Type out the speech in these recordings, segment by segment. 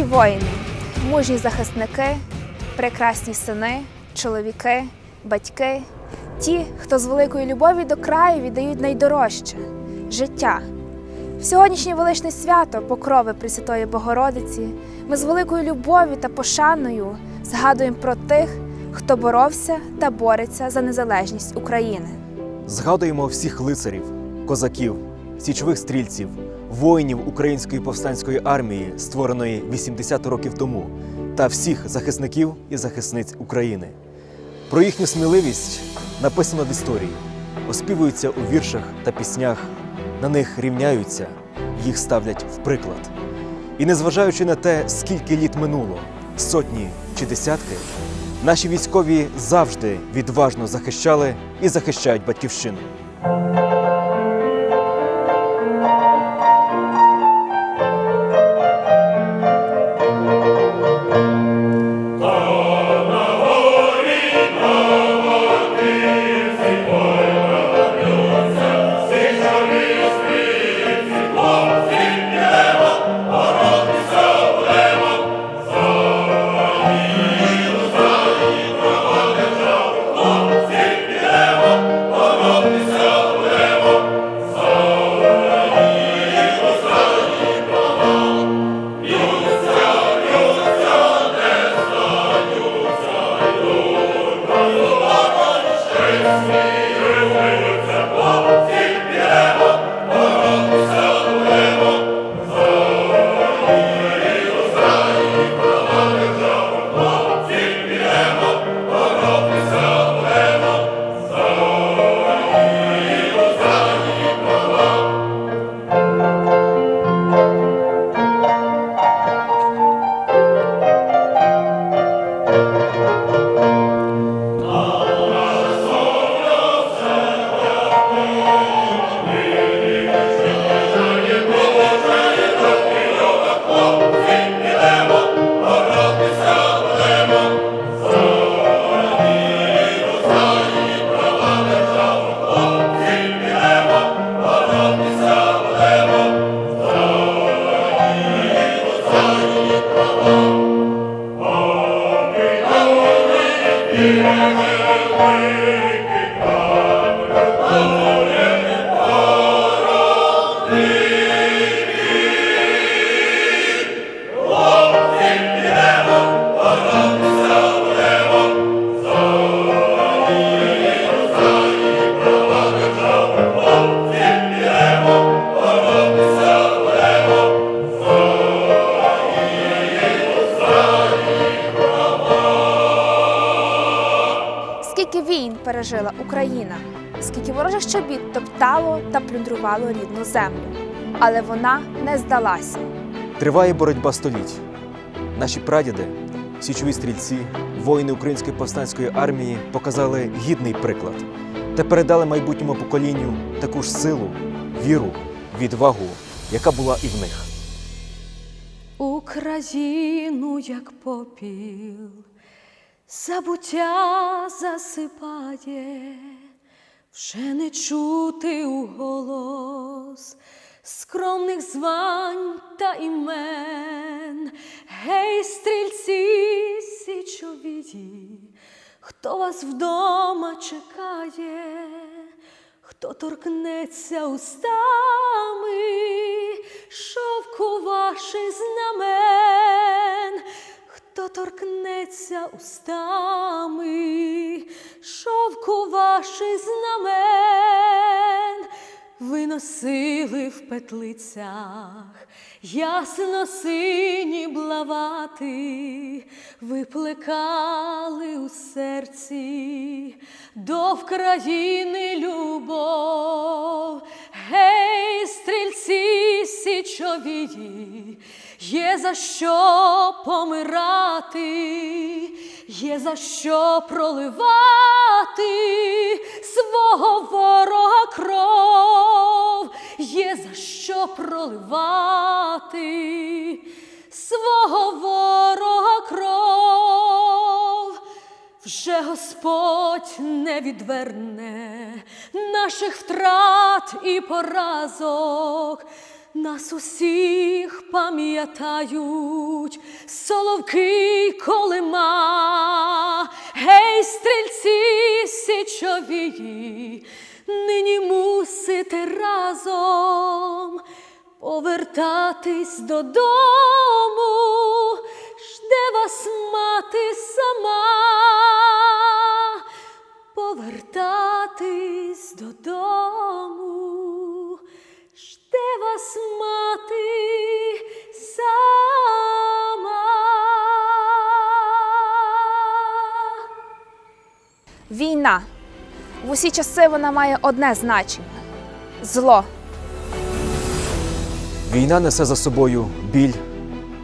Українські воїни, мужні захисники, прекрасні сини, чоловіки, батьки, ті, хто з великої любові до краю віддають найдорожче життя. В сьогоднішнє величне свято Покрови Пресвятої Богородиці ми з великою любов'ю та пошаною згадуємо про тих, хто боровся та бореться за незалежність України. Згадуємо всіх лицарів, козаків, січових стрільців, воїнів Української повстанської армії, створеної 80 років тому, та всіх захисників і захисниць України. Про їхню сміливість написано в історії, оспівуються у віршах та піснях, на них рівняються, їх ставлять в приклад. І незважаючи на те, скільки літ минуло, сотні чи десятки, наші військові завжди відважно захищали і захищають батьківщину. Скільки пережила Україна, скільки ворожих щобіт топтало та плюндрувало рідну землю, але вона не здалася. Триває боротьба століть. Наші прадіди, січові стрільці, воїни Української повстанської армії показали гідний приклад та передали майбутньому поколінню таку ж силу, віру, відвагу, яка була і в них. Україну, як попіл, забуття засипає, вже не чути у голос скромних звань та імен. Гей, стрільці січовії, хто вас вдома чекає, хто торкнеться устами? Шовку ваших знамен, хто торкнеться устами шовку ваших знамен, ви носили в петлицях ясно сині блавати, ви плекали у серці до вкраїни любов. Гей, стрільці січовії, є за що помирати, є за що проливати свого ворога кров, є за що проливати свого ворога кров. Вже Господь не відверне наших втрат і поразок, нас усіх пам'ятають соловки колима, гей, стрільці січовії, нині мусите разом повертатись додому, жде вас мати сама, повертатись додому, жде мати сама. Війна. В усі часи вона має одне значення зло. Війна несе за собою біль,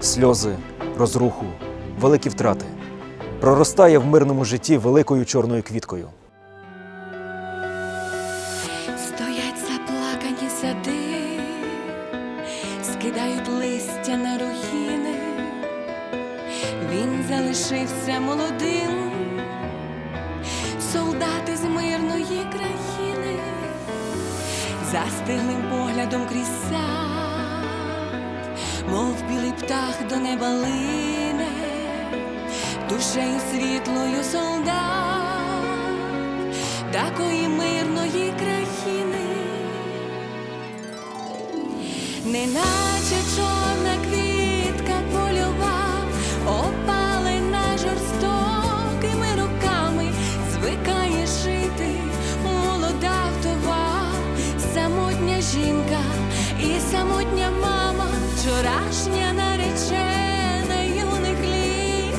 сльози, розруху, великі втрати. Проростає в мирному житті великою чорною квіткою. Він залишився молодим, солдати з мирної країни, застиглим поглядом крізь сад, мов білий птах до неба лине, душею світлою солдат такої мирної країни, неначе чорна квітка польова, опалена жінка і самотня мама, вчорашня наречена юних літ,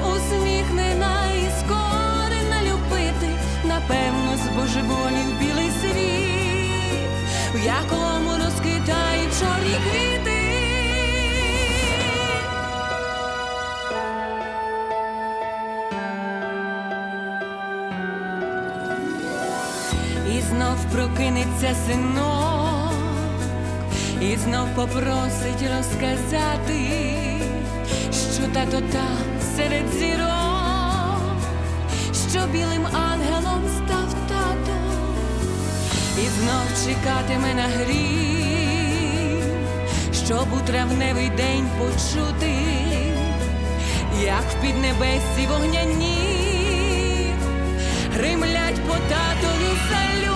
усміхнена і скорена любити, напевно, збожеволів білий світ, в якому розквітають чорні квіти. І знов прокинеться синок, і знов попросить розказати, що тато там серед зірок, що білим ангелом став тато, і знов чекатиме на грім, щоб у травневий день почути, як в піднебесі вогняні гримлять по татові салюти,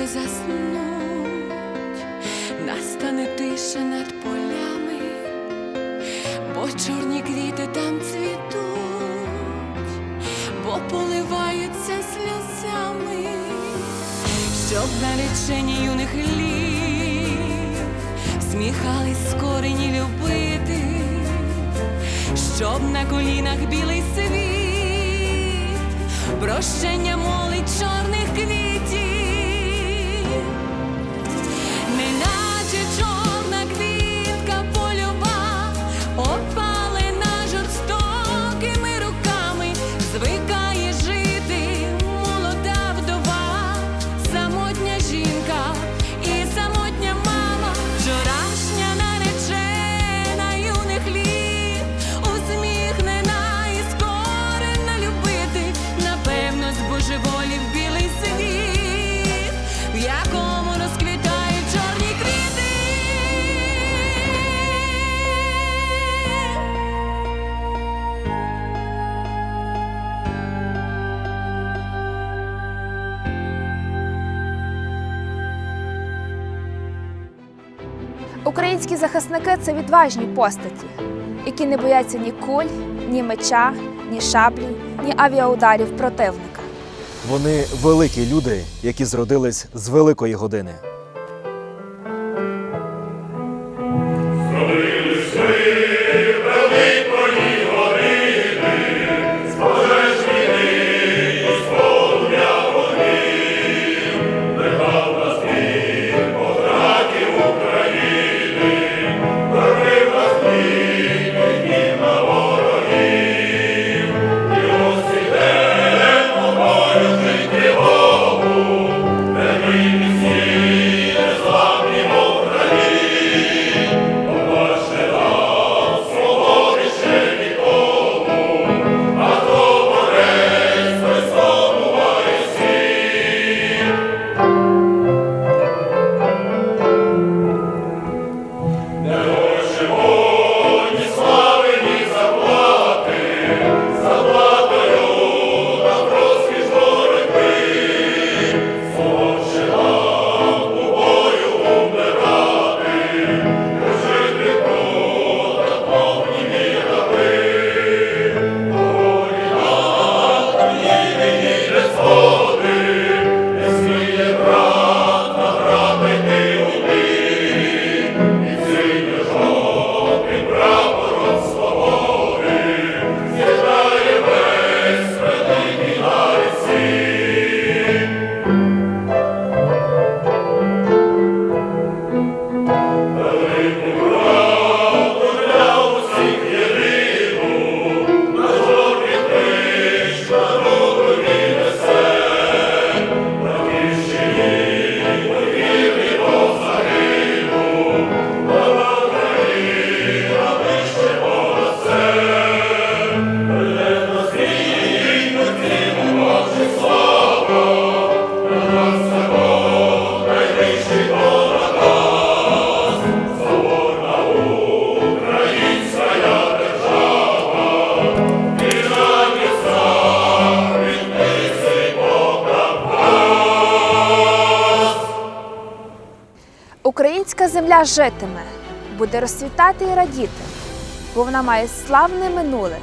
постріли заснуть, настане тиша над полями, бо чорні квіти там цвітуть, бо поливаються сльозами, щоб наречені юних літ сміхались скорені любити, щоб на колінах білий світ, прощення молить чорних квітів, захисники це відважні постаті, які не бояться ні куль, ні меча, ні шаблі, ні авіаударів противника. Вони великі люди, які зродились з великої години. Житиме, буде розцвітати і радіти, бо вона має славне минуле,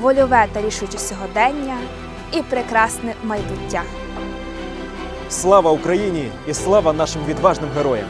вольове та рішуче сьогодення і прекрасне майбуття. Слава Україні і слава нашим відважним героям!